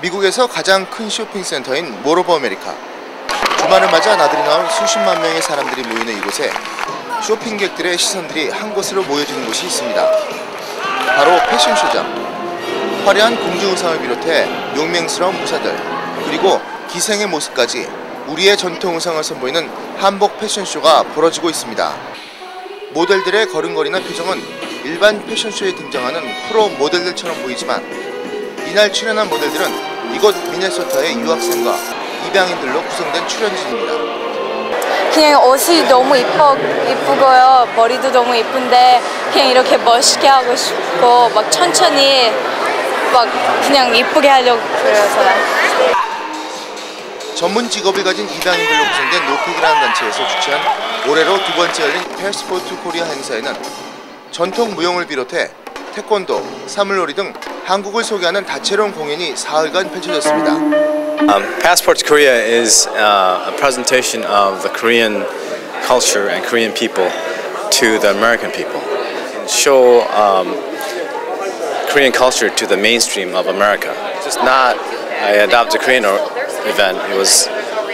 미국에서 가장 큰 쇼핑센터인 몰 오브 아메리카. 주말을 맞아 나들이 나온 수십만 명의 사람들이 모이는 이곳에 쇼핑객들의 시선들이 한 곳으로 모여지는 곳이 있습니다. 바로 패션쇼장. 화려한 공주 의상을 비롯해 용맹스러운 무사들 그리고 기생의 모습까지 우리의 전통 의상을 선보이는 한복 패션쇼가 벌어지고 있습니다. 모델들의 걸음걸이나 표정은 일반 패션쇼에 등장하는 프로 모델들처럼 보이지만 이날 출연한 모델들은 이곳 미네소타의 유학생과 입양인들로 구성된 출연진입니다. 그냥 옷이 너무 이뻐 이쁘고요 머리도 너무 이쁜데 그냥 이렇게 멋있게 하고 싶고 막 천천히 막 그냥 이쁘게 하려고 그래서요. 전문 직업을 가진 입양인들로 구성된 노픽이라는 단체에서 주최한 올해로 두 번째 열린 패스포트 코리아 행사에는 전통 무용을 비롯해 태권도, 사물놀이 등 한국을 소개하는 다채로운 공연이 사흘간 펼쳐졌습니다. Um, Passport Korea is uh, a presentation of the Korean culture and Korean people to the American people. Show um, Korean culture to the mainstream of America. It's not I adopt a Korean or- event. It was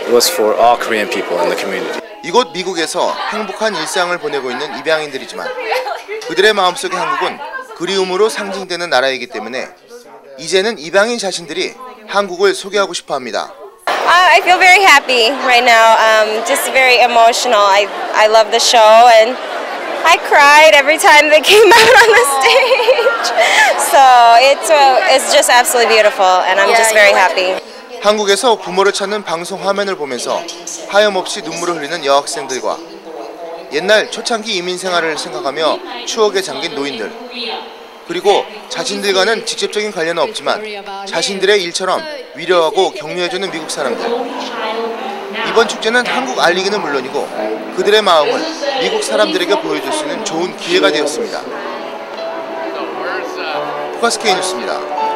it was for all Korean people in the community. 이곳 미국에서 행복한 일상을 보내고 있는 입양인들이지만 그들의 마음속의 한국은 그리움으로 상징되는 나라이기 때문에 이제는 입양인 자신들이 한국을 소개하고 싶어 합니다. Uh, I feel very happy right now. Um, just very emotional. I I love the show and I cried every time they came out on the stage. So it's uh, it's just absolutely beautiful, and I'm just very happy. 한국에서 부모를 찾는 방송 화면을 보면서 하염없이 눈물을 흘리는 여학생들과 옛날 초창기 이민 생활을 생각하며 추억에 잠긴 노인들 그리고 자신들과는 직접적인 관련은 없지만 자신들의 일처럼 위로하고 격려해주는 미국 사람들 이번 축제는 한국 알리기는 물론이고 그들의 마음을 미국 사람들에게 보여줄 수 있는 좋은 기회가 되었습니다. 포카스케이 뉴스입니다.